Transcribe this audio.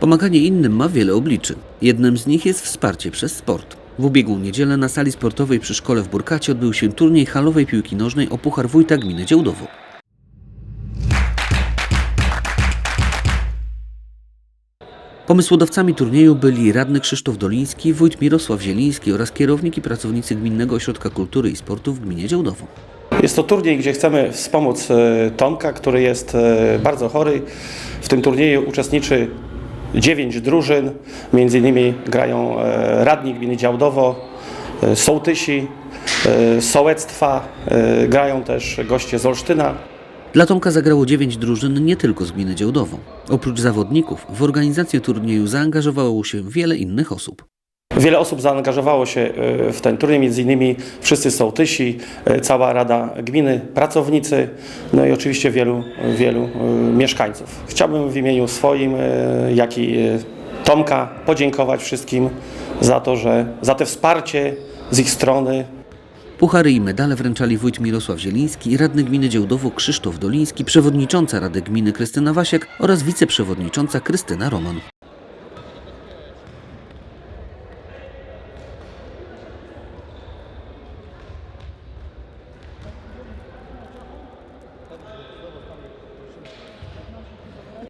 Pomaganie innym ma wiele obliczy. Jednym z nich jest wsparcie przez sport. W ubiegłą niedzielę na sali sportowej przy szkole w Burkacie odbył się turniej halowej piłki nożnej o Puchar Wójta Gminy Działdowo. Pomysłodawcami turnieju byli radny Krzysztof Doliński, wójt Mirosław Zieliński oraz kierownik i pracownicy Gminnego Ośrodka Kultury i Sportu w gminie Działdowo. Jest to turniej, gdzie chcemy wspomóc e, Tomka, który jest e, bardzo chory. W tym turnieju uczestniczy dziewięć drużyn. Między innymi grają e, radni gminy Działdowo, e, sołtysi, e, sołectwa, grają też goście z Olsztyna. Dla Tomka zagrało dziewięć drużyn nie tylko z gminy Działdowo. Oprócz zawodników w organizację turnieju zaangażowało się wiele innych osób. Wiele osób zaangażowało się e, w ten turniej, między innymi wszyscy sołtysi, e, cała Rada Gminy, pracownicy, no i oczywiście wielu, wielu e, mieszkańców. Chciałbym w imieniu swoim, jak i Tomka podziękować wszystkim za to, że za te wsparcie z ich strony, Puchary i medale wręczali wójt Mirosław Zieliński, radny gminy Działdowo Krzysztof Doliński, przewodnicząca Rady Gminy Krystyna Wasiek oraz wiceprzewodnicząca Krystyna Roman.